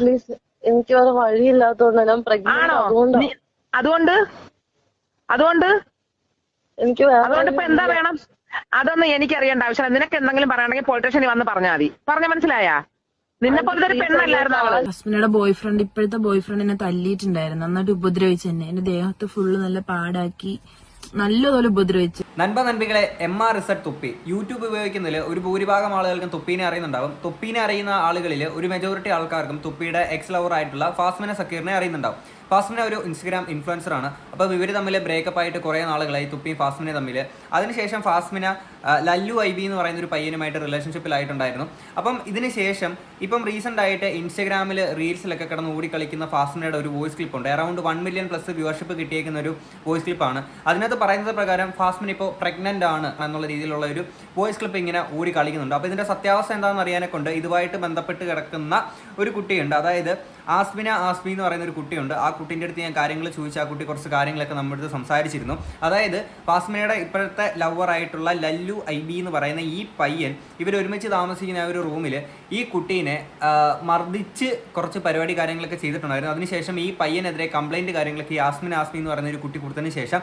Please എനിക്ക് വേറെ വഴിയില്ലാത്തോണ്ട് ഞാൻ പ്രഗ്നന്റ് ആണോ? അതുകൊണ്ടാ? നീ- അതുകൊണ്ട്? അതുകൊണ്ട്? എനിക്ക് വേറെ അതുകൊണ്ട് ഇപ്പൊ എന്താ. വേണം? അതൊന്നും എനിക്കറിയേണ്ട ആവശ്യമില്ല. നിനക്ക് എന്തെങ്കിലും പറയണമെങ്കിൽ പൊളിറ്റീഷ്യൻ വന്ന് പറഞ്ഞാൽ മതി. പറഞ്ഞ മനസ്സിലായാ? നിന്നെ പോലത്തെ ഒരു പെണ്ണല്ലായിരുന്നു അവൾ. ഹസ്ബൻഡിയുടെ ബോയ് ഫ്രണ്ട് ഇപ്പോഴത്തെ ബോയ് ഫ്രണ്ട് എന്നെ തല്ലിയിട്ടുണ്ടായിരുന്നു നന്നായിട്ട് ഉപദ്രവിച്ചു എന്നെ. എന്റെ ദേഹത്ത് ഫുള്ള് നല്ല പാടാക്കി. നല്ലതുപോലെ ഉപദ്രവിച്ചു. നൻപ നൻപികളെ എം ആർ റിസൾട്ട് തുപ്പി. യൂട്യൂബ് ഉപയോഗിക്കുന്നതിൽ ഒരു ഭൂരിഭാഗം ആളുകൾക്കും തുപ്പീനെ അറിയുന്നുണ്ടാവും. തുപ്പീനെ അറിയുന്ന ആളുകളിൽ ഒരു മെജോറിറ്റി ആൾക്കാർക്കും തുപ്പിയുടെ എക്സ് ലവർ ആയിട്ടുള്ള ഫാസ്മന സക്കീറിനെ അറിയുന്നുണ്ടാവും. ഫാസ്മിന ഒരു ഇൻസ്റ്റഗ്രാം ഇൻഫ്ലുവൻസർ ആണ്. അപ്പോൾ ഇവർ തമ്മിൽ ബ്രേക്കപ്പ് ആയിട്ട് കുറേ നാളുകളായി തുപ്പിയും ഫാസ്മിനെ തമ്മിൽ അതിനുശേഷം ഫാസ്മിന ലല്ലു ഐ ബി എന്ന് പറയുന്ന ഒരു പയ്യനുമായിട്ട് റിലേഷൻഷിപ്പിലായിട്ടുണ്ടായിരുന്നു അപ്പം ഇതിന് ശേഷം ഇപ്പം റീസെന്റ് ആയിട്ട് ഇൻസ്റ്റഗ്രാമിൽ റീൽസിലൊക്കെ കിടന്ന് ഓടിക്കളിക്കുന്ന ഫാസ്മിനയുടെ ഒരു വോയിസ് ക്ലിപ്പ് ഉണ്ട്. Around one million plus viewership കിട്ടിയേക്കുന്ന ഒരു വോയിസ് ക്ലിപ്പാണ് അതിനകത്ത് പറയുന്നത് പ്രകാരം ഫാസ്മിൻ ഇപ്പോൾ പ്രഗ്നന്റ് ആണ് എന്നുള്ള രീതിയിലുള്ള ഒരു വോയിസ് ക്ലിപ്പ് ഇങ്ങനെ ഓടി കളിക്കുന്നുണ്ട് അപ്പോൾ ഇതിന്റെ സത്യാവസ്ഥ എന്താണെന്ന് അറിയാനെ കൊണ്ട് ഇതുമായിട്ട് ബന്ധപ്പെട്ട് കിടക്കുന്ന ഒരു കുട്ടിയുണ്ട്. അതായത് ആസ്മിന ആസ്മി എന്ന് പറയുന്ന ഒരു കുട്ടിയുണ്ട്. ആ കുട്ടീന്റെ അടുത്ത് ഞാൻ കാര്യങ്ങൾ ചോദിച്ചു ആ കുട്ടി കുറച്ച് കാര്യങ്ങളൊക്കെ നമ്മുടെ അടുത്ത് സംസാരിച്ചിരുന്നു. അതായത് ഫാസ്മിനയുടെ ഇപ്പോഴത്തെ ലവർ ആയിട്ടുള്ള ലല്ലു ഐ ബി എന്ന് പറയുന്ന ഈ പയ്യൻ ഇവർ ഒരുമിച്ച് താമസിക്കുന്ന ഒരു റൂമിൽ ഈ കുട്ടീനെ മർദ്ദിച്ച് കുറച്ച് പരിപാടി കാര്യങ്ങളൊക്കെ ചെയ്തിട്ടുണ്ടായിരുന്നു. അതിനുശേഷം ഈ പയ്യനെതിരെ കംപ്ലൈന്റ് കാര്യങ്ങളൊക്കെ ഈ ആസ്മിൻ ആസ്മി എന്ന് പറയുന്ന ഒരു കുട്ടി കൊടുത്തതിന് ശേഷം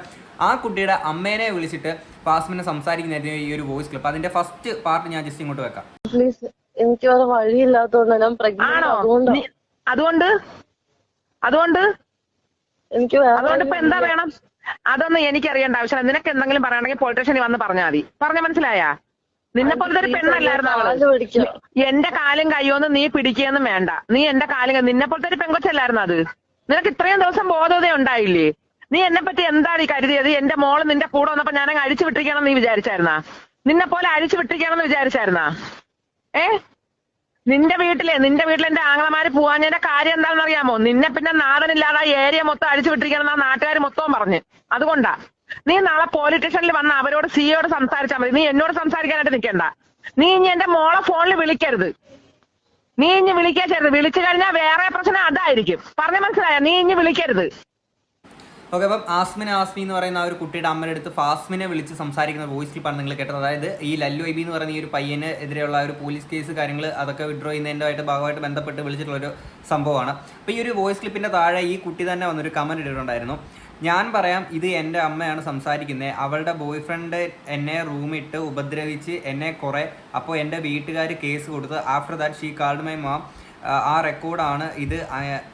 ആ കുട്ടിയുടെ അമ്മേനെ വിളിച്ചിട്ട് ഫാസ്മിനെ സംസാരിക്കുന്നതായിരുന്നു ഈ ഒരു വോയിസ് ക്ലിപ്പ് അതിന്റെ ഫസ്റ്റ് പാർട്ട് ഞാൻ ജസ്റ്റ് ഇങ്ങോട്ട് വെക്കാം. പ്ലീസ് എനിക്ക് വേറെ വഴിയില്ലാത്തതുകൊണ്ട് ഞാൻ പ്രഗ്നന്റ് ആണോ? അതുകൊണ്ടാ? അതുകൊണ്ട്? എനിക്ക് അതുകൊണ്ട് ഇപ്പൊ എന്താ. വേണം? അതൊന്നും എനിക്ക് അറിയേണ്ട ആവശ്യമില്ല. നിനക്ക് എന്തെങ്കിലും പറയണമെങ്കിൽ പൊളിറ്റീഷ്യൻ വന്ന് പറഞ്ഞാൽ മതി. പറഞ്ഞ മനസ്സിലായാ? നിന്നെ പോലത്തെ ഒരു പെണ്ണല്ലായിരുന്നു അവൾ. എന്റെ കാലും കയ്യോന്ന് നീ പിടിക്കുകയൊന്നും വേണ്ട. നീ എന്റെ കാലും നിന്നെ പോലത്തെ ഒരു പെങ്കൊച്ചല്ലായിരുന്നു അത്? നിനക്ക് ഇത്രയും ദിവസം ബോധോദയം ഉണ്ടായില്ലേ? നീ എന്നെ പറ്റി എന്താണ് ഈ കരുതിയത്? എന്റെ മോൾ നിന്റെ കൂടെ വന്നപ്പോ ഞാൻ അഴിച്ചു വിട്ടിരിക്കണം നീ വിചാരിച്ചായിരുന്നാ? നിന്നെ പോലെ അഴിച്ചു വിട്ടിരിക്കണം എന്ന് വിചാരിച്ചായിരുന്നാ? ഏ? നിന്റെ വീട്ടിലെ നിന്റെ വീട്ടിൽ എന്റെ ആങ്ങളമാര് പോവാഞ്ഞതിന്റെ കാര്യം എന്താണെന്ന് അറിയാമോ നിന്നെ പിന്നെ നാടനില്ലാതെ ഏരിയ മൊത്തം അടിച്ചു വിട്ടിരിക്കണം എന്നാ നാട്ടുകാർ മൊത്തവും പറഞ്ഞു. അതുകൊണ്ടാ. നീ നാളെ പോലീസ് സ്റ്റേഷനിൽ വന്ന അവരോട് സിയോട് സംസാരിച്ചാൽ മതി. നീ എന്നോട് സംസാരിക്കാനായിട്ട് നിൽക്കണ്ട നീ ഇനി എന്റെ മോളെ ഫോണിൽ വിളിക്കരുത്. നീ ഇനി വിളിക്കരുത് വിളിച്ചു കഴിഞ്ഞാൽ വേറെ പ്രശ്നം അതായിരിക്കും. പറഞ്ഞ മനസ്സിലായ? നീ ഇനി വിളിക്കരുത്. ഓക്കെ അപ്പം ആസ്മിൻ ആസ്മി എന്ന് പറയുന്ന ആ ഒരു കുട്ടിയുടെ അമ്മയുടെ അടുത്ത് ഫാസ്മിനെ വിളിച്ച് സംസാരിക്കുന്ന വോയിസ് ക്ലിപ്പാണ് നിങ്ങൾ കേട്ടത്. അതായത് ഈ ലല്ലു ഐബി എന്ന് പറയുന്ന ഈ ഒരു പയ്യന് എതിരെയുള്ള ഒരു പോലീസ് കേസ് കാര്യങ്ങൾ അതൊക്കെ വിഡ്രോ ചെയ്യുന്നതിന്റെ ഭാഗമായിട്ട് ബന്ധപ്പെട്ട് വിളിച്ചിട്ടുള്ള ഒരു സംഭവമാണ്. അപ്പോൾ ഈ ഒരു വോയിസ് ക്ലിപ്പിന്റെ താഴെ ഈ കുട്ടി തന്നെ വന്നൊരു കമന്റ് ഇട്ടിട്ടുണ്ടായിരുന്നു. ഞാൻ പറയാം ഇത് എന്റെ അമ്മയാണ് സംസാരിക്കുന്നത് അവളുടെ ബോയ് ഫ്രണ്ട് എന്നെ റൂമിട്ട് ഉപദ്രവിച്ച് എന്നെ കുറേ അപ്പോൾ എന്റെ വീട്ടുകാർ കേസ് കൊടുത്ത് after that she called my mom ആ റെക്കോർഡാണ് ഇത്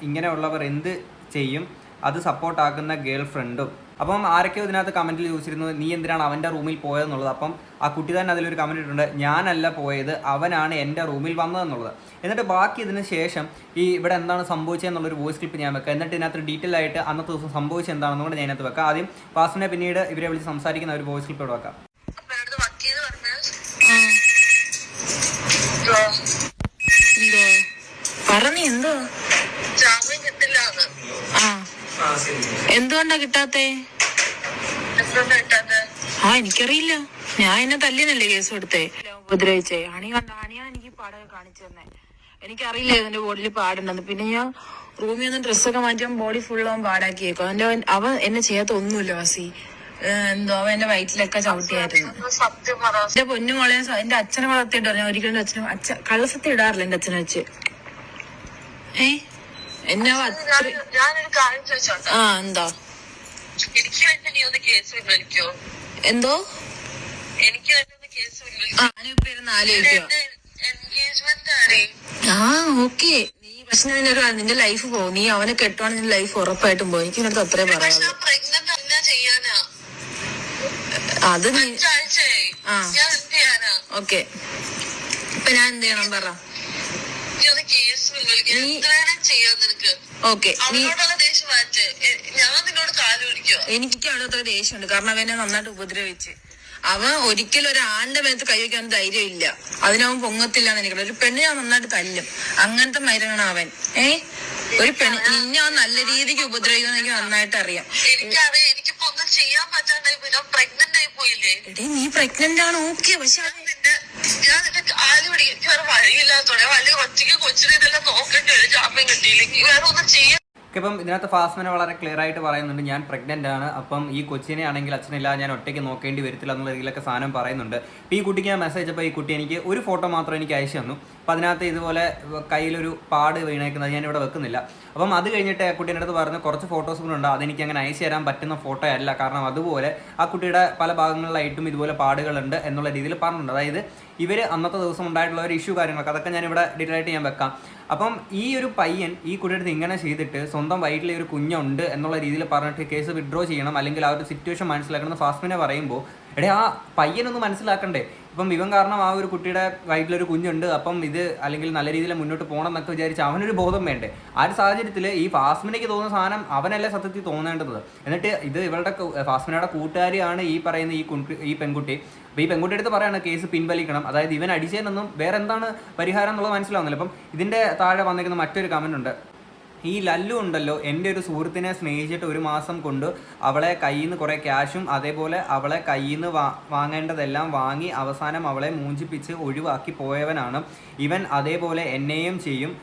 ഇങ്ങനെയുള്ളവർ എന്ത് ചെയ്യും? അത് സപ്പോർട്ടാക്കുന്ന ഗേൾ ഫ്രണ്ടും അപ്പം ആരൊക്കെയോ ഇതിനകത്ത് കമന്റിൽ ചോദിച്ചിരുന്നു നീ എന്തിനാണ് അവന്റെ റൂമിൽ പോയതെന്നുള്ളത്? അപ്പം ആ കുട്ടി തന്നെ അതിലൊരു കമന്റ് ഇട്ടിട്ടുണ്ട് ഞാനല്ല പോയത് അവനാണ് എന്റെ റൂമിൽ വന്നതെന്നുള്ളത്. എന്നിട്ട് ബാക്കി ഇതിന് ശേഷം ഈ ഇവിടെ എന്താണ് സംഭവിച്ചതെന്നുള്ളൊരു വോയിസ് ക്ലിപ്പ് ഞാൻ വെക്കാം. എന്നിട്ട് ഇതിനകത്ത് ഡീറ്റെയിൽ ആയിട്ട് അന്നത്തെ ദിവസം സംഭവിച്ചത് എന്താണെന്നും കൂടെ ഞാൻ ഇതിനകത്ത് വെക്കാം. ആദ്യം പാസിനെ പിന്നീട് ഇവരെ വിളിച്ച് സംസാരിക്കുന്ന ഒരു വോയിസ് ക്ലിപ്പ് ഇവിടെ വെക്കാം. എന്തോ? പറഞ്ഞ എന്തോ? ജാമ്യം എന്തുകൊണ്ടാ കിട്ടാത്തേ? ആ എനിക്കറിയില്ല. ഞാൻ എന്നെ തല്ലിയനല്ലേ കേസ് കൊടുത്തേ. ഉപദ്രവിച്ചേ. അണി കണ്ട? അണിയാ എനിക്ക് പാടൊക്കെ കാണിച്ചു തന്നെ. എനിക്കറിയില്ല ഇതിന്റെ ബോഡിയിൽ പാടുണ്ടെന്ന്. പിന്നെ ഞാൻ റൂമിൽ നിന്ന് ഡ്രസ്സൊക്കെ മാറ്റിയാൽ ബോഡി ഫുൾ അവൻ പാടാക്കിയേക്കും. അവന്റെ അവൻ എന്നെ ചെയ്യാത്ത ഒന്നുമില്ല വാസി. എന്തോ അവൻ എന്റെ വയറ്റിലൊക്കെ ചവിട്ടിയായിരുന്നു. എന്റെ പൊന്നു മോളെ സ- എന്റെ അച്ഛനെ വളർത്തിയിട്ട് പറഞ്ഞു ഒരിക്കലും അച്ഛനും അച്ഛൻ കള്ളസത്യം ഇടാറില്ല എന്റെ അച്ഛനെ വെച്ച്. ഏ? എന്നെ ഞാനൊരു കാര്യം ചോദിച്ചോട്ടെ? ആ എന്താ? എനിക്ക് വേണ്ടി നീ ഒന്ന് കേസ് പിൻവലിക്കോ? എന്തോ? എനിക്ക് വേണ്ടി ഒന്ന് കേസ് ആ പിൻവലിക്കോ ഞാനിപ്പോ ഇരുന്ന് ആലോചിക്കുക എൻഗേജ്മെന്റ് ആണ് ആ ഓക്കെ. നീ പക്ഷെ നിന്നൊരു നിന്റെ ലൈഫ് പോകും നീ അവനെ കെട്ടുവാണെങ്കിൽ നിന്റെ ലൈഫ് ഉറപ്പായിട്ടും പോകും എനിക്ക് നിനക്ക് അത്രേ പറയാം അത് നീ ആ. ഓക്കെ. ഇപ്പൊ ഞാൻ എന്ത് ചെയ്യണം? പറ. കാൽ പിടിക്കോ എനിക്ക് അവിടെ അത്ര ദേഷ്യമുണ്ട്. കാരണം അവനെ നന്നായിട്ട് ഉപദ്രവിച്ച്. അവൻ ഒരിക്കലും ഒരു ആണിന്റെ മേത്ത് കൈവയ്ക്കാൻ ധൈര്യം ഇല്ല അതിനവൻ പൊങ്ങത്തില്ല എന്ന് എനിക്ക് ഒരു പെണ്ണിനെ അവൻ നന്നായിട്ട് തല്ലും. അങ്ങനത്തെ മൈരനാണ് അവൻ. ഏ? ഒരു പെണ് നിന്നെ അവൻ നല്ല രീതിക്ക് ഉപദ്രവിക്കുന്ന എനിക്ക് നന്നായിട്ട് അറിയാം. എടീ നീ പ്രഗ്നന്റ് ആണ്. ഓക്കെ പക്ഷെ അവൻ നിന്റെ ഞാൻ നിന്റെ പിടിക്കും വേറെ വഴിയില്ലാത്തോടെ വലിയ ഒറ്റയ്ക്ക് കൊച്ചിനെ ഇതെല്ലാം നോക്കേണ്ടി വരും ജാമ്യം കിട്ടിയില്ലെങ്കിൽ വേറെ ഒന്നും ചെയ്യാൻ ഓക്കെ ഇപ്പം ഇതിനകത്ത് ഫാസ്മനെ വളരെ ക്ലിയർ ആയിട്ട് പറയുന്നുണ്ട് ഞാൻ പ്രഗ്നന്റ് ആണ്. അപ്പം ഈ കൊച്ചിനെ ആണെങ്കിൽ അച്ഛനില്ല. ഞാൻ ഒറ്റയ്ക്ക് നോക്കേണ്ടി വരത്തില്ല എന്നുള്ള രീതിയിലൊക്കെ സാധനം പറയുന്നുണ്ട്. അപ്പോൾ ഈ കുട്ടിക്ക് ഞാൻ മെസ്സേജ് അപ്പോൾ ഈ കുട്ടി എനിക്ക് ഒരു ഫോട്ടോ മാത്രം എനിക്ക് അയച്ചു തന്നു. അപ്പോൾ അതിനകത്ത് ഇതുപോലെ കയ്യിലൊരു പാട് വീണേക്കുന്നത് ഞാൻ ഇവിടെ വെക്കുന്നില്ല. അപ്പം അത് കഴിഞ്ഞിട്ട് ആ കുട്ടീന്റെ അടുത്ത് പറഞ്ഞു കുറച്ച് ഫോട്ടോസ് കൂടെ ഉണ്ട്. അതെനിക്ക് അങ്ങനെ അയച്ചു തരാൻ പറ്റുന്ന ഫോട്ടോ അല്ല. കാരണം അതുപോലെ ആ കുട്ടിയുടെ പല ഭാഗങ്ങളിലായിട്ടും ഇതുപോലെ പാടുകളുണ്ട് എന്നുള്ള രീതിയിൽ പറഞ്ഞിട്ടുണ്ട്. അതായത് ഇവർ അന്നത്തെ ദിവസം ഉണ്ടായിട്ടുള്ള ഒരു ഇഷ്യൂ കാര്യങ്ങളൊക്കെ അതൊക്കെ ഞാൻ ഇവിടെ ഡീറ്റെയിൽ ആയിട്ട് ഞാൻ വെക്കാം. അപ്പം ഈ ഒരു പയ്യൻ ഈ കുട്ടിയുടെ ഇങ്ങനെ ചെയ്തിട്ട് സ്വന്തം വയറ്റിലെ ഒരു കുഞ്ഞുണ്ട് എന്നുള്ള രീതിയിൽ പറഞ്ഞിട്ട് കേസ് വിഡ്രോ ചെയ്യണം അല്ലെങ്കിൽ ആ ഒരു സിറ്റുവേഷൻ മനസ്സിലാക്കണം ഫാസ്മിനെ പറയുമ്പോൾ എടേ ആ പയ്യനൊന്ന് മനസ്സിലാക്കണ്ടേ? ഇപ്പം ഇവൻ കാരണം ആ ഒരു കുട്ടിയുടെ വയറ്റിലൊരു കുഞ്ഞുണ്ട് അപ്പം ഇത് അല്ലെങ്കിൽ നല്ല രീതിയിൽ മുന്നോട്ട് പോകണം എന്നൊക്കെ വിചാരിച്ച് അവനൊരു ബോധം വേണ്ടേ? ആ ഒരു സാഹചര്യത്തിൽ ഈ ഫാസ്മിനയ്ക്ക് തോന്നുന്ന സാധനം അവനല്ലേ സത്യത്തിൽ തോന്നേണ്ടത്? എന്നിട്ട് ഇത് ഇവളുടെ ഫാസ്മിനയുടെ കൂട്ടുകാരിയാണ് ഈ പറയുന്ന ഈ ഈ പെൺകുട്ടി. അപ്പോൾ ഈ പെൺകുട്ടി അടുത്ത് പറയാണ് കേസ് പിൻവലിക്കണം. അതായത് ഇവൻ അടിച്ചതിനൊന്നും വേറെ എന്താണ് പരിഹാരം എന്നുള്ളത് മനസ്സിലാവുന്നില്ല. അപ്പം ഇതിന്റെ താഴെ വന്നിരിക്കുന്ന മറ്റൊരു കമന്റ് ഉണ്ട്. ഈ ലല്ലു ഉണ്ടല്ലോ എന്റെ ഒരു സുഹൃത്തിനെ സ്നേഹിച്ചിട്ട് ഒരു മാസം കൊണ്ട് അവളെ കയ്യിൽ നിന്ന് കുറേ ക്യാഷും അതേപോലെ അവളെ കയ്യിൽ നിന്ന് വാ വാങ്ങേണ്ടതെല്ലാം വാങ്ങി അവസാനം അവളെ മൂഞ്ചിപ്പിച്ച് ഒഴിവാക്കി പോയവനാണ്. ഇവൻ അതേപോലെ എന്നെയും ചെയ്യും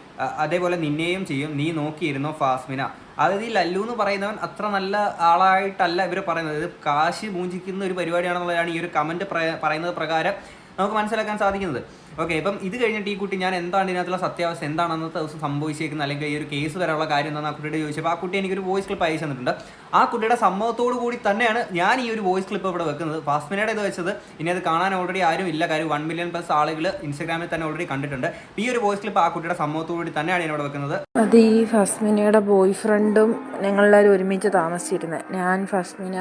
അതേപോലെ നിന്നെയും ചെയ്യും. നീ നോക്കിയിരുന്നോ ഫാസ്മിന? അതായത് ഈ ലല്ലു എന്ന് പറയുന്നവൻ അത്ര നല്ല ആളായിട്ടല്ല ഇവർ പറയുന്നത്. ഇത് കാശ് മൂഞ്ചിക്കുന്ന ഒരു പരിപാടിയാണെന്നുള്ളതാണ് ഈ ഒരു കമന്റ് പറയുന്നത് പ്രകാരം നമുക്ക് മനസ്സിലാക്കാൻ സാധിക്കുന്നത്. ഓക്കെ ഇപ്പം ഇത് കഴിഞ്ഞിട്ട് ഈ കുട്ടി ഞാൻ എന്താണ് ഇതിനകത്തുള്ള സത്യാവസ്ഥ? എന്താണ് അന്നത്തെ ദിവസം സംഭവിച്ചേക്കുന്നത്? അല്ലെങ്കിൽ ഈ ഒരു കേസ് വരാനുള്ള കാര്യം എന്താണെന്ന് ആ കുട്ടിയുടെ ചോദിച്ചപ്പോൾ ആ കുട്ടി എനിക്കൊരു വോയിസ് ക്ലിപ്പ് അയച്ചു തന്നിട്ടുണ്ട്. ആ കുട്ടിയുടെ സമ്മതത്തോടു കൂടി തന്നെയാണ് ഞാൻ ഈ ഒരു വോയിസ് ക്ലിപ്പ് ഇവിടെ വെക്കുന്നത്. ഫാസ്മിനയുടെ ഇത് വെച്ചത് ഇനി അത് കാണാൻ ഓൾറെഡി ആരും ഇല്ല. കാര്യം വൺ മില്യൺ പ്ലസ് ആളുകൾ ഇൻസ്റ്റാഗ്രാമിൽ തന്നെ ഓൾറെഡി കണ്ടിട്ടുണ്ട്. ഈ ഒരു വോയിസ് ക്ലിപ്പ് ആ കുട്ടിയുടെ സമ്മതത്തോടു കൂടി തന്നെയാണ് ഞാൻ ഇവിടെ വെക്കുന്നത്. അത് ഈ ഫസ്മിനയുടെ ബോയ് ഫ്രണ്ടും ഞങ്ങളെല്ലാവരും ഒരുമിച്ച് താമസിച്ചിരുന്നത് ഞാൻ ഫസ്മിന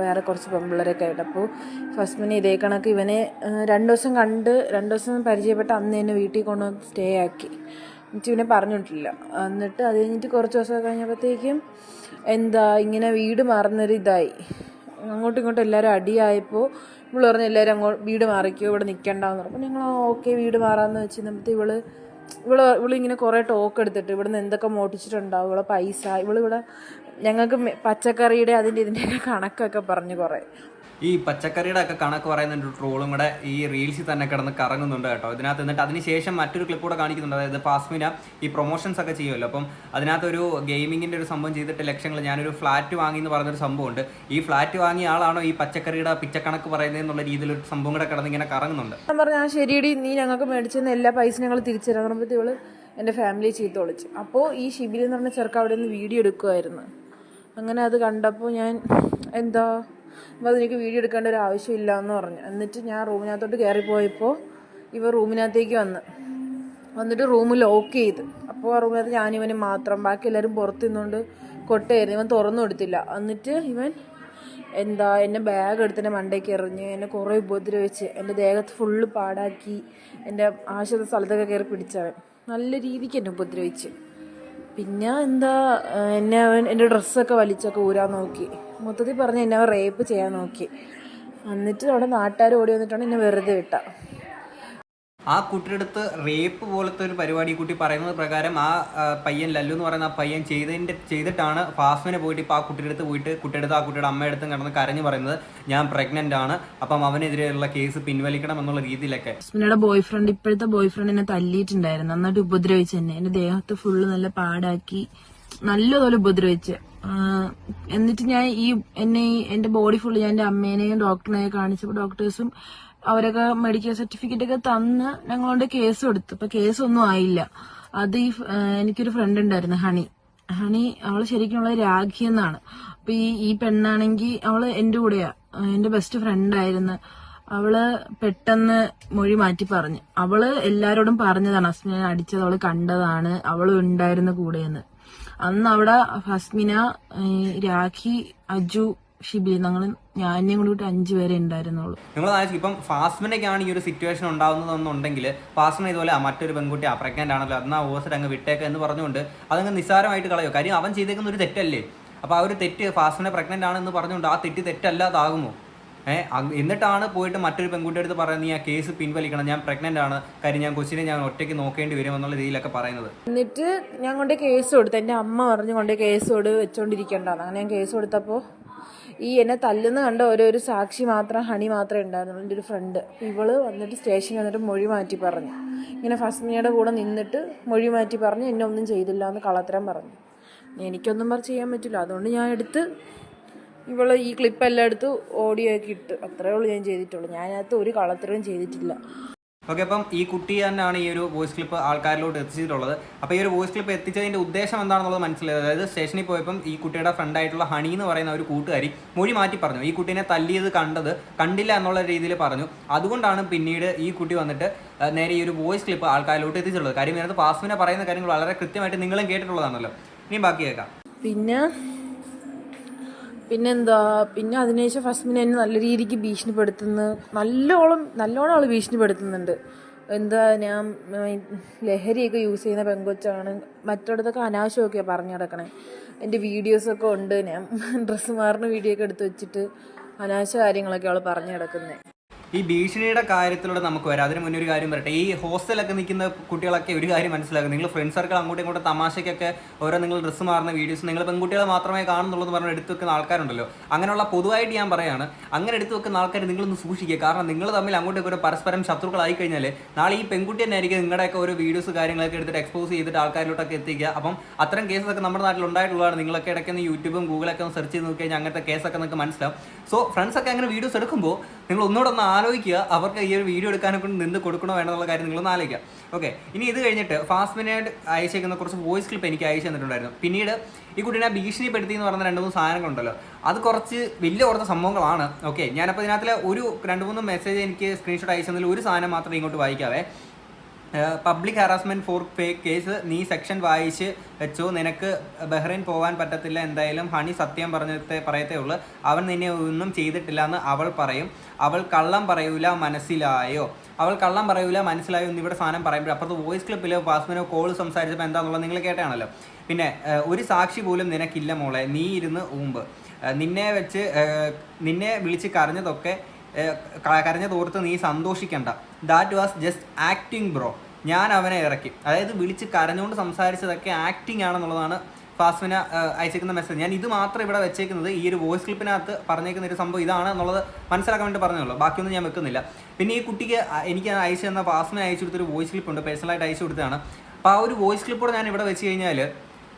വേറെ കുറച്ച് പെമ്പിള്ളേരൊക്കെ ആയിട്ട്. അപ്പോൾ ഫസ്മിന ഇതേ കണക്ക് ഇവനെ രണ്ട് ദിവസം കണ്ട് രണ്ട് ദിവസം പരിചയപ്പെട്ട് അന്ന് തന്നെ വീട്ടിൽ കൊണ്ടുവന്ന് സ്റ്റേ ആക്കി. എന്നിട്ട് പറഞ്ഞിട്ടില്ല. എന്നിട്ട് അത് കഴിഞ്ഞിട്ട് കുറച്ച് ദിവസം കഴിഞ്ഞപ്പോഴത്തേക്കും എന്താ ഇങ്ങനെ വീട് മാറുന്നൊരു ഇതായി. അങ്ങോട്ടും ഇങ്ങോട്ടും എല്ലാവരും അടിയായപ്പോൾ ഇവൾ പറഞ്ഞു എല്ലാവരും അങ്ങോട്ട് വീട് മാറിക്കോ ഇവിടെ നിൽക്കണ്ടെന്ന് പറഞ്ഞു. ഞങ്ങൾ ഓക്കെ വീട് മാറാമെന്ന് വെച്ച് കഴിഞ്ഞപ്പോൾ ഇവൾ ഇവൾ ഇവളിങ്ങനെ കുറേ ടോക്ക് എടുത്തിട്ട് ഇവിടുന്ന് എന്തൊക്കെ മോട്ടിച്ചിട്ടുണ്ടാവും ഇവളെ പൈസ ഇവളിവിടെ ഞങ്ങൾക്ക് പച്ചക്കറിയുടെ അതിന്റെ ഇതിന്റെയൊക്കെ കണക്കൊക്കെ പറഞ്ഞു കുറേ. ഈ പച്ചക്കറിയുടെ ഒക്കെ കണക്ക് പറയുന്ന ഒരു ട്രോളും കൂടെ ഈ റീൽസിൽ തന്നെ കിടന്ന് കറങ്ങുന്നുണ്ട് കേട്ടോ. ഇതിനകത്ത് എന്നിട്ട് അതിനുശേഷം മറ്റൊരു ക്ലിപ്പ് കൂടെ കാണിക്കുന്നുണ്ട്. അതായത് പാസ്മിന ഈ പ്രൊമോഷൻസ് ഒക്കെ ചെയ്യുമല്ലോ. അപ്പം അതിനകത്ത് ഒരു ഗെയിമിങ്ങിന്റെ ഒരു സംഭവം ചെയ്തിട്ട് ലക്ഷങ്ങൾ ഞാനൊരു ഫ്ലാറ്റ് വാങ്ങി എന്ന് പറഞ്ഞൊരു സംഭവമുണ്ട്. ഈ ഫ്ലാറ്റ് വാങ്ങിയ ആളാണോ ഈ പച്ചക്കറിയുടെ പിച്ചക്കണക്ക് പറയുന്നത് എന്നുള്ള രീതിയിൽ ഒരു സംഭവം കൂടെ കിടന്ന് ഇങ്ങനെ കറങ്ങുന്നുണ്ട്. ഞാൻ പറഞ്ഞാൽ ശരിയടി. നീ ഞങ്ങൾക്ക് മേടിച്ചെന്ന് എല്ലാ പൈസ ഞങ്ങൾ തിരിച്ചു തരാൻ ഇവൾ എന്റെ ഫാമിലി ചീത്ത അപ്പോൾ ഈ ഷിബിലി എന്ന് പറഞ്ഞ ചെറുക്ക അവിടെ നിന്ന് വീഡിയോ എടുക്കുമായിരുന്നു അങ്ങനെ അത് കണ്ടപ്പോൾ ഞാൻ എന്താ? അപ്പോൾ അതെനിക്ക് വീഡിയോ എടുക്കേണ്ട ഒരു ആവശ്യമില്ല എന്ന് പറഞ്ഞു. എന്നിട്ട് ഞാൻ റൂമിനകത്തോട്ട് കയറിപ്പോയപ്പോൾ ഇവ റൂമിനകത്തേക്ക് വന്ന്. വന്നിട്ട് റൂം ലോക്ക് ചെയ്ത്. അപ്പോൾ ആ റൂമിനകത്ത് ഞാനിവന് മാത്രം. ബാക്കി എല്ലാവരും പുറത്ത് നിന്നുകൊണ്ട് കൊട്ടയായിരുന്നു. ഇവൻ തുറന്നു കൊടുത്തില്ല എന്നിട്ട് ഇവൻ എന്താ എന്റെ ബാഗ് എടുത്ത് എന്റെ മണ്ടയ്ക്ക് എറിഞ്ഞ് എന്നെ കുറേ ഉപദ്രവിച്ച് എന്റെ ദേഹത്ത് ഫുള്ള് പാടാക്കി എന്റെ ആശുപത്രി സ്ഥലത്തൊക്കെ കയറി പിടിച്ചവൻ. നല്ല രീതിക്ക് എന്നെ ഉപദ്രവിച്ച്. പിന്നെ എന്താ എന്നെ അവൻ എന്റെ ഡ്രസ്സൊക്കെ വലിച്ചൊക്കെ ഊരാൻ നോക്കി. മൊത്തത്തിൽ പറഞ്ഞ് എന്നെ അവൻ റേപ്പ് ചെയ്യാൻ നോക്കി. എന്നിട്ട് അവിടെ നാട്ടുകാർ ഓടി വന്നിട്ടാണ് എന്നെ വെറുതെ വിട്ട. ആ കുട്ടിയുടെ റേപ്പ് പോലത്തെ ഒരു പരിപാടി കുട്ടി പറയുന്നത് പ്രകാരം ആ പയ്യൻ ലല്ലു എന്ന് പറയുന്ന ആ പയ്യൻ ചെയ്തതിന്റെ ചെയ്തിട്ടാണ് ഫാസ്മിനെ പോയിട്ട് ഇപ്പോൾ ആ കുട്ടിയുടെ അടുത്ത് പോയിട്ട് കുട്ടിയുടെ ആ കുട്ടിയുടെ അമ്മയുടെ അടുത്തും കിടന്ന് കരഞ്ഞു പറയുന്നത് ഞാൻ പ്രഗ്നന്റ് ആണ് അപ്പം അവനെതിരെയുള്ള കേസ് പിൻവലിക്കണം എന്നുള്ള രീതിയിലൊക്കെ. ഫാസ്മിനയുടെ ബോയ് ഫ്രണ്ട് ഇപ്പോഴത്തെ ബോയ് ഫ്രണ്ട് എന്നെ തല്ലിയിട്ടുണ്ടായിരുന്നു. നന്നായിട്ട് ഉപദ്രവിച്ചു എന്നെ. എന്റെ ദേഹത്ത് ഫുള്ള് നല്ല പാടാക്കി നല്ലതുപോലെ ഉപദ്രവിച്ച്. എന്നിട്ട് ഞാൻ ഈ എന്നെ എന്റെ ബോഡി ഫുള്ള് ഞാൻ എന്റെ അമ്മേനെയും ഡോക്ടറിനെയും കാണിച്ചപ്പോൾ ഡോക്ടേഴ്സും അവരൊക്കെ മെഡിക്കൽ സർട്ടിഫിക്കറ്റ് ഒക്കെ തന്ന് ഞങ്ങളോട് കേസ് കൊടുത്തു. ഇപ്പൊ കേസൊന്നും ആയില്ല. അത് ഈ എനിക്കൊരു ഫ്രണ്ട് ഉണ്ടായിരുന്നു ഹണി. ഹണി അവൾ ശരിക്കുള്ള രാഖി എന്നാണ്. അപ്പൊ ഈ ഈ പെണ്ണാണെങ്കിൽ അവൾ എന്റെ കൂടെയാ. എന്റെ ബെസ്റ്റ് ഫ്രണ്ട് ആയിരുന്നു. അവൾ പെട്ടെന്ന് മൊഴി മാറ്റി പറഞ്ഞു. അവൾ എല്ലാരോടും പറഞ്ഞതാണ് അസ്മിനെ അടിച്ചത് അവൾ കണ്ടതാണ്. അവൾ ഉണ്ടായിരുന്ന കൂടെയെന്ന്. അന്ന് അവിടെ ഹസ്മിന രാഖി അജു ഷിബി ഞങ്ങൾ ഞാനും കൂടി വിട്ട് അഞ്ചു പേരെ ഉണ്ടായിരുന്നുള്ളൂ. നിങ്ങൾ ഇപ്പം ഫാസ്മിനൊക്കെയാണ് ഈ ഒരു സിറ്റുവേഷൻ ഉണ്ടാകുന്നതെന്നുണ്ടെങ്കിൽ ഫാസ്മിന ഇതുപോലെ ആ മറ്റൊരു പെൺകുട്ടി ആ പ്രഗ്നന്റ് ആണല്ലോ എന്നാൽ ഓസിട്ട് അങ്ങ് വിട്ടേക്ക് എന്ന് പറഞ്ഞുകൊണ്ട് അതങ്ങ് നിസ്സാരമായിട്ട് കളയോ കാര്യം അവൻ ചെയ്തേക്കുന്ന ഒരു തെറ്റല്ലേ? അപ്പോൾ ആ ഒരു തെറ്റ് ഫാസ്മിനെ പ്രഗ്നന്റ് ആണെന്ന് പറഞ്ഞുകൊണ്ട് ആ തെറ്റ് തെറ്റല്ലാതാകുമോ? ഏഹ് എന്നിട്ടാണ് പോയിട്ട് മറ്റൊരു പെൺകുട്ടിയുടെ അടുത്ത് പറയുന്നത് നീ ആ കേസ് പിൻവലിക്കണം ഞാൻ പ്രഗ്നന്റ് ആണ് കാര്യം ഞാൻ കൊച്ചിനെ ഞാൻ ഒറ്റയ്ക്ക് നോക്കേണ്ടി വരും എന്നുള്ള രീതിയിലൊക്കെ പറയുന്നത്. എന്നിട്ട് ഞാൻ കൊണ്ടേ കേസ് കൊടുത്തു എന്റെ അമ്മ പറഞ്ഞു കൊണ്ടേ കേസ് കൊടു വെച്ചോണ്ടിരിക്കണ്ടെന്ന്. അങ്ങനെ ഞാൻ കേസ് കൊടുത്തപ്പോൾ ഈ എന്നെ തല്ലുന്ന കണ്ട ഓരോരു സാക്ഷി മാത്രം ഹണി മാത്രമേ ഉണ്ടായിരുന്നുള്ളൂ. എന്റെ ഒരു ഫ്രണ്ട് ഇവൾ വന്നിട്ട് സ്റ്റേഷനിൽ വന്നിട്ട് മൊഴി മാറ്റി പറഞ്ഞു. ഇങ്ങനെ ഫസ്മിയുടെ കൂടെ നിന്നിട്ട് മൊഴി മാറ്റി പറഞ്ഞു എന്നെ ഒന്നും ചെയ്തില്ല എന്ന് കള്ളത്തരം പറഞ്ഞു. എനിക്കൊന്നും പറഞ്ഞ് ചെയ്യാൻ പറ്റില്ല. അതുകൊണ്ട് ഞാൻ എടുത്ത് ഇവൾ ഈ ക്ലിപ്പെല്ലാം എടുത്ത് ഓഡിയോ ഒക്കെ ഇട്ട്. അത്രേ ഉള്ളൂ ഞാൻ ചെയ്തിട്ടുള്ളൂ. ഞാനകത്ത് ഒരു കളത്തരവും ചെയ്തിട്ടില്ല. ഓക്കെ അപ്പം ഈ കുട്ടി തന്നെയാണ് ഈ ഒരു വോയിസ് ക്ലിപ്പ് ആൾക്കാരിലോട്ട് എത്തിച്ചിട്ടുള്ളത്. അപ്പോൾ ഈ ഒരു വോയിസ് ക്ലിപ്പ് എത്തിച്ചതിന്റെ ഉദ്ദേശം എന്താണെന്നുള്ളത് മനസ്സിലായത്. അതായത് സ്റ്റേഷനിൽ പോയപ്പം ഈ കുട്ടിയുടെ ഫ്രണ്ടായിട്ടുള്ള ഹണി എന്ന് പറയുന്ന ഒരു കൂട്ടുകാരി മൊഴി മാറ്റി പറഞ്ഞു. ഈ കുട്ടീനെ തല്ലിയത് കണ്ടത് കണ്ടില്ല എന്നുള്ള രീതിയിൽ പറഞ്ഞു. അതുകൊണ്ടാണ് പിന്നീട് ഈ കുട്ടി വന്നിട്ട് നേരെ ഈ ഒരു വോയിസ് ക്ലിപ്പ് ആൾക്കാരിലോട്ട് എത്തിച്ചിട്ടുള്ളത്. കാര്യം ഇതിനകത്ത് പാസ്മിനെ പറയുന്ന കാര്യങ്ങൾ വളരെ കൃത്യമായിട്ട് നിങ്ങളും കേട്ടിട്ടുള്ളതാണല്ലോ. ഇനിയും ബാക്കി കേൾക്കാം. പിന്നെ പിന്നെന്താ? പിന്നെ അതിനുശേഷം ഫസ്മിനെ എന്നെ നല്ല രീതിക്ക് ഭീഷണിപ്പെടുത്തുന്നു. നല്ലോളം നല്ലോണം അവൾ ഭീഷണിപ്പെടുത്തുന്നുണ്ട്. എന്താ ഞാൻ ലഹരിയൊക്കെ യൂസ് ചെയ്യുന്ന പെങ്കൊച്ചാണ്. മറ്റിടത്തൊക്കെ അനാവശ്യമൊക്കെയാണ് പറഞ്ഞു കിടക്കണേ എന്റെ വീഡിയോസൊക്കെ ഉണ്ട്. ഞാൻ ഡ്രസ്സ് മാറുന്ന വീഡിയോ ഒക്കെ എടുത്ത് വെച്ചിട്ട് അനാവശ്യ കാര്യങ്ങളൊക്കെ അവൾ പറഞ്ഞു നടക്കുന്നത് ഈ ഭീഷണിയുടെ കാര്യത്തിലൂടെ നമുക്ക് വരാം. അതിന് മുന്നേ ഒരു കാര്യം പറയട്ടെ. ഈ ഹോസ്റ്റലൊക്കെ നിൽക്കുന്ന കുട്ടികളൊക്കെ ഒരു കാര്യം മനസ്സിലാക്കും. നിങ്ങൾ ഫ്രണ്ട് സർക്കിൾ അങ്ങോട്ടും ഇങ്ങോട്ടും തമാശയ്ക്കൊക്കെ ഓരോ നിങ്ങൾ ഡ്രസ്സ് മാറുന്ന വീഡിയോസ് നിങ്ങൾ പെൺകുട്ടികളെ മാത്രമേ കാണുന്നുള്ളൂ എന്ന് പറഞ്ഞാൽ എടുത്തു വെക്കുന്ന ആൾക്കാരുണ്ടല്ലോ. അങ്ങനെയുള്ള പൊതുവായിട്ട് ഞാൻ പറയാണ്. അങ്ങനെ എടുത്തു വെക്കുന്ന ആൾക്കാർ നിങ്ങളൊന്ന് സൂക്ഷിക്കുക. കാരണം നിങ്ങൾ തമ്മിൽ അങ്ങോട്ടും ഇങ്ങോട്ടും പരസ്പരം ശത്രുക്കളായി കഴിഞ്ഞാൽ നാളെ ഈ പെൺകുട്ടി തന്നെ ആയിരിക്കും നിങ്ങളുടെയൊക്കെ ഓരോ വീഡിയോസ് കാര്യങ്ങളൊക്കെ എടുത്തിട്ട് എക്സ്പോസ് ചെയ്തിട്ട് ആൾക്കാരിലോട്ടൊക്കെ എത്തിക്കുക. അപ്പം അത്തരം കേസൊക്കെ നമ്മുടെ നാട്ടിൽ ഉണ്ടായിട്ടുള്ളതാണ്. നിങ്ങളൊക്കെ ഇടയ്ക്ക് യൂട്യൂബും ഗൂഗിളൊക്കെ ഒന്ന് സെർച്ച് ചെയ്ത് നോക്കി കഴിഞ്ഞാൽ അങ്ങനത്തെ കേസൊക്കെ നിങ്ങൾക്ക് മനസ്സിലാവും. സോ ഫ്രണ്ട്സ് ഒക്കെ അങ്ങനെ വീഡിയോസ് എടുക്കുമ്പോൾ നിങ്ങൾ ഒന്നുകൂടെ ഒന്ന് ആലോചിക്കുക അവർക്ക് ഈ ഒരു വീഡിയോ എടുക്കാനെ കൊണ്ട് നിന്ന് കൊടുക്കണോ വേണമെന്നുള്ള കാര്യം നിങ്ങളൊന്ന് ആലോചിക്കുക. ഓക്കെ ഇനി ഇത് കഴിഞ്ഞിട്ട് ഫാസ്റ്റ് മിനിറ്റ് അയച്ചേക്കുന്ന കുറച്ച് വോയിസ് ക്ലിപ്പ് എനിക്ക് അയച്ചു തന്നിട്ടുണ്ടായിരുന്നു. പിന്നീട് ഈ കുട്ടീനെ ഭീഷണിപ്പെടുത്തി എന്ന് പറഞ്ഞ രണ്ട് മൂന്ന് സാധനങ്ങളുണ്ടല്ലോ അത് കുറച്ച് വലിയ കുറച്ച് സംഭവങ്ങളാണ്. ഓക്കെ ഞാനപ്പോൾ ഇതിനകത്തിലെ ഒരു രണ്ട് മൂന്ന് മെസ്സേജ് എനിക്ക് സ്ക്രീൻഷോട്ട് അയച്ചതിൽ ഒരു സാധനം മാത്രമേ ഇങ്ങോട്ട് വായിക്കാവേ. Public harassment for fake case നീ സെക്ഷൻ വായിച്ച് വെച്ചു. നിനക്ക് ബഹ്റൈൻ പോകാൻ പറ്റത്തില്ല എന്തായാലും. ഹണി സത്യം പറഞ്ഞത്തെ പറയത്തേ ഉള്ളൂ. അവൻ നിന്നെ ഒന്നും ചെയ്തിട്ടില്ല എന്ന് അവൾ പറയും. അവൾ കള്ളം പറയൂല മനസ്സിലായോ? അവൾ കള്ളം പറയൂല മനസ്സിലായോ എന്നിവിടെ സാധനം പറയുമ്പോൾ അപ്പുറത്ത് വോയിസ് ക്ലിപ്പിലോ പാസ്മിനോ കോൾ സംസാരിച്ചപ്പോൾ എന്താണെന്നുള്ളത് നിങ്ങൾ കേട്ടാണല്ലോ. പിന്നെ ഒരു സാക്ഷി പോലും നിനക്കില്ല മോളെ. നീ ഇരുന്ന് ഊമ്പ്. നിന്നെ വെച്ച് നിന്നെ വിളിച്ച് കരഞ്ഞതൊക്കെ കരഞ്ഞതോർത്ത് നീ സന്തോഷിക്കണ്ട. That was just acting bro ഞാൻ അവനെ ഇറക്കി. അതായത് വിളിച്ച് കരഞ്ഞുകൊണ്ട് സംസാരിച്ചതൊക്കെ ആക്ടിങ് ആണെന്നുള്ളതാണ് ഫാസ്മിന അയച്ചേക്കുന്ന മെസ്സേജ് ഞാൻ ഇത് മാത്രം ഇവിടെ വെച്ചേക്കുന്നത് ഈ ഒരു വോയിസ് ക്ലിപ്പിനകത്ത് പറഞ്ഞേക്കുന്ന ഒരു സംഭവം ഇതാണ് എന്നുള്ളത് മനസ്സിലാക്കാൻ വേണ്ടി പറഞ്ഞുള്ളൂ. ബാക്കിയൊന്നും ഞാൻ വെക്കുന്നില്ല. പിന്നെ ഈ കുട്ടിക്ക് എനിക്ക് അയച്ചു തന്ന ഫാസ്മിന അയച്ചു കൊടുത്തൊരു വോയിസ് ക്ലിപ്പ് ഉണ്ട്. പേഴ്സണലായിട്ട് അയച്ചു കൊടുത്തതാണ്. അപ്പോൾ ആ ഒരു വോയിസ് ക്ലിപ്പോടെ ഞാൻ ഇവിടെ വെച്ച് കഴിഞ്ഞാൽ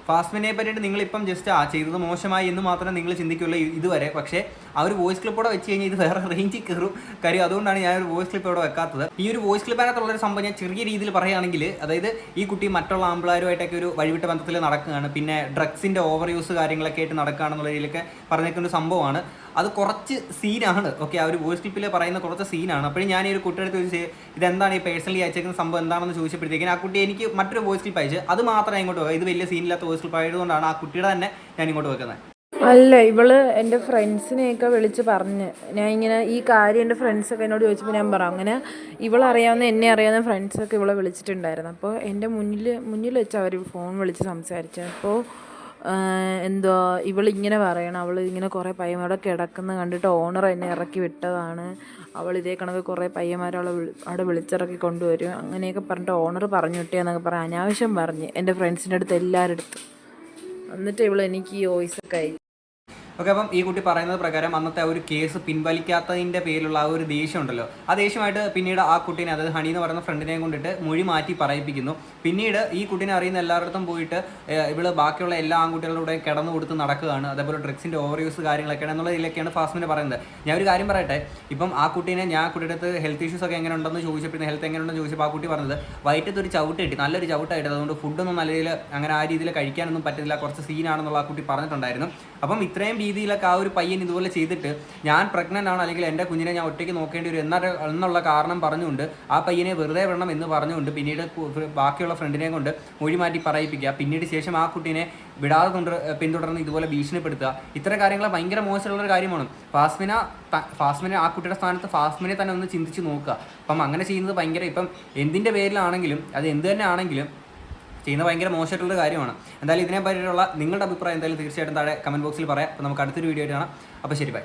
ഫാസ്മിനെ പറ്റിയിട്ട് നിങ്ങളിപ്പം ജസ്റ്റ് ആ ചെയ്തത് മോശമായി എന്ന് മാത്രമേ നിങ്ങൾ ചിന്തിക്കുള്ളൂ ഇതുവരെ. പക്ഷേ ആ ഒരു വോയിസ് ക്ലിപ്പോടെ വെച്ച് കഴിഞ്ഞാൽ ഇത് വേറെ റേഞ്ചിൽ കയറും കാര്യം. അതുകൊണ്ടാണ് ഞാൻ ഒരു വോയിസ് ക്ലിപ്പ് ഇവിടെ വെക്കാത്തത്. ഈ ഒരു വോയിസ് ക്ലിപ്പിനകത്തുള്ള ഒരു സംഭവം ഞാൻ ചെറിയ രീതിയിൽ പറയുകയാണെങ്കിൽ അതായത് ഈ കുട്ടി മറ്റുള്ള ആമ്പിളാരുമായിട്ടൊക്കെ ഒരു വഴിവിട്ട ബന്ധത്തിൽ നടക്കുകയാണ്. പിന്നെ ഡ്രഗ്സിന്റെ ഓവർ യൂസ് കാര്യങ്ങളൊക്കെ ആയിട്ട് നടക്കുകയാണെന്നുള്ള രീതിയിലൊക്കെ പറഞ്ഞേക്കുന്ന ഒരു സംഭവമാണ്. അത് കുറച്ച് സീനാണ്. ഓക്കെ ആ ഒരു വോയിസ് ക്ലിപ്പിൽ പറയുന്ന കുറച്ച് സീനാണ്. അപ്പോഴും ഞാൻ ഈ ഒരു കുട്ടിയുടെ ചോദിച്ച് ഇതെന്താണ് ഈ പേഴ്സണലി അയച്ചേക്കുന്ന സംഭവം? എന്താണെന്ന് ചോദിച്ചപ്പോഴത്തേക്കും ആ കുട്ടി എനിക്ക് മറ്റൊരു വോയിസ് ക്ലിപ്പ് അയച്ച്. അത് മാത്രമേ ഇങ്ങോട്ട് ഇത് വലിയ സീനില്ലാത്ത വോയിസ് ക്ലിപ്പ് ആയതുകൊണ്ടാണ് ആ കുട്ടിയുടെ തന്നെ ഞാൻ ഇങ്ങോട്ട് വെക്കുന്നത്. അല്ല ഇവൾ എന്റെ ഫ്രണ്ട്സിനെയൊക്കെ വിളിച്ച് പറഞ്ഞ്. ഞാൻ ഇങ്ങനെ ഈ കാര്യം എന്റെ ഫ്രണ്ട്സൊക്കെ എന്നോട് ചോദിച്ചപ്പോൾ ഞാൻ പറ അങ്ങനെ ഇവളറിയാവുന്ന എന്നെ അറിയാവുന്ന ഫ്രണ്ട്സൊക്കെ ഇവളെ വിളിച്ചിട്ടുണ്ടായിരുന്നു. അപ്പോൾ എന്റെ മുന്നിൽ മുന്നിൽ വെച്ച് അവർ ഫോൺ വിളിച്ച് സംസാരിച്ചു അപ്പോൾ എന്തോ ഇവളിങ്ങനെ പറയണം. അവൾ ഇങ്ങനെ കുറേ പയ്യന്മാരെ കിടക്കുന്ന കണ്ടിട്ട് ഓണർ എന്നെ ഇറക്കി വിട്ടതാണ്. അവൾ ഇതേ കണക്ക് കുറേ പയ്യന്മാരെ അവളെ വിളി അവിടെ വിളിച്ചിറക്കി കൊണ്ടുവരും. അങ്ങനെയൊക്കെ പറഞ്ഞിട്ട് ഓണർ പറഞ്ഞു വിട്ടിയെന്നൊക്കെ പറഞ്ഞ് അനാവശ്യം പറഞ്ഞ് എന്റെ ഫ്രണ്ട്സിന്റെ അടുത്ത് എല്ലാവരുടെ അടുത്തും. എന്നിട്ട് ഇവൾ എനിക്ക് ഈ വോയിസ് ഒക്കെ അയച്ചു. ഓക്കെ അപ്പം ഈ കുട്ടി പറയുന്നത് പ്രകാരം അന്നത്തെ ആ ഒരു കേസ് പിൻവലിക്കാത്തതിന്റെ പേരിലുള്ള ആ ഒരു ദേഷ്യം ഉണ്ടല്ലോ. ആ ദേഷ്യമായിട്ട് പിന്നീട് ആ കുട്ടീനെ അതായത് ഹണി എന്ന് പറയുന്ന ഫ്രണ്ടിനെ കൊണ്ടിട്ട് മൊഴി മാറ്റി പറയിപ്പിക്കുന്നു. പിന്നീട് ഈ കുട്ടീനെ അറിയുന്ന എല്ലായിടത്തും പോയിട്ട് ഇവൾ ബാക്കിയുള്ള എല്ലാ ആൺകുട്ടികളുടെ കിടന്നു കൊടുത്ത് നടക്കുകയാണ്. അതേപോലെ ഡ്രഗ്സിന്റെ ഓവർ യൂസ് കാര്യങ്ങളൊക്കെയാണ് എന്നുള്ള ഇതിലൊക്കെയാണ് ഫാസ്മിനെ പറയുന്നത്. ഞാൻ ഒരു കാര്യം പറയട്ടെ? ഇപ്പം ആ കുട്ടീനെ ഞാൻ കുട്ടിയുടെ അടുത്ത് ഹെൽത്ത് ഇഷ്യൂസ് ഒക്കെ എങ്ങനെ ഉണ്ടെന്ന് ചോദിച്ചപ്പോൾ ഹെൽത്ത് എങ്ങനെ ഉണ്ടെന്ന് ചോദിച്ചപ്പോൾ ആ കുട്ടി പറഞ്ഞത് വയറ്റത്ത് ഒരു ചവിട്ട് കിട്ടി നല്ലൊരു ചവിട്ടായിട്ട്. അതുകൊണ്ട് ഫുഡൊന്നും നല്ല രീതിയിൽ അങ്ങനെ ആ രീതിയിൽ കഴിക്കാനൊന്നും പറ്റില്ല കുറച്ച് സീനാണെന്നുള്ള ആ കുട്ടി പറഞ്ഞിട്ടുണ്ടായിരുന്നു. അപ്പം ഇത്രയും രീതിയിലൊക്കെ ആ ഒരു പയ്യൻ ഇതുപോലെ ചെയ്തിട്ട് ഞാൻ പ്രഗ്നന്റ് ആണ് അല്ലെങ്കിൽ എന്റെ കുഞ്ഞിനെ ഞാൻ ഒറ്റയ്ക്ക് നോക്കേണ്ടി വരും എന്ന എന്നുള്ള കാരണം പറഞ്ഞുകൊണ്ട് ആ പയ്യനെ വെറുതെ വിടണം എന്ന് പറഞ്ഞുകൊണ്ട് പിന്നീട് ബാക്കിയുള്ള ഫ്രണ്ടിനെ കൊണ്ട് മൊഴി മാറ്റി പറയിപ്പിക്കുക. പിന്നീട് ശേഷം ആ കുട്ടീനെ വിടാതെ കൊണ്ട് പിന്തുടർന്ന് ഇതുപോലെ ഭീഷണിപ്പെടുത്തുക. ഇത്തരം കാര്യങ്ങൾ ഭയങ്കര മോശമുള്ള ഒരു കാര്യമാണ്. ഫാസ്മിന ഫാസ്മിനെ ആ കുട്ടിയുടെ സ്ഥാനത്ത് ഫാസ്മിനെ തന്നെ ഒന്ന് ചിന്തിച്ച് നോക്കുക. അപ്പം അങ്ങനെ ചെയ്യുന്നത് ഭയങ്കര ഇപ്പം എന്തിന്റെ പേരിലാണെങ്കിലും അത് എന്ത് തന്നെ ആണെങ്കിലും ചെയ്യുന്നത് ഭയങ്കര മോശമായിട്ടുള്ള കാര്യമാണ്. എന്തായാലും ഇതിനെ പറ്റിയിട്ടുള്ള നിങ്ങളുടെ അഭിപ്രായം എന്തായാലും തീർച്ചയായിട്ടും താഴെ കമന്റ് ബോക്സിൽ പറയാം. അപ്പോൾ നമുക്ക് അടുത്തൊരു വീഡിയോ ആയിട്ട് കാണാം. അപ്പോൾ ശരി ബൈ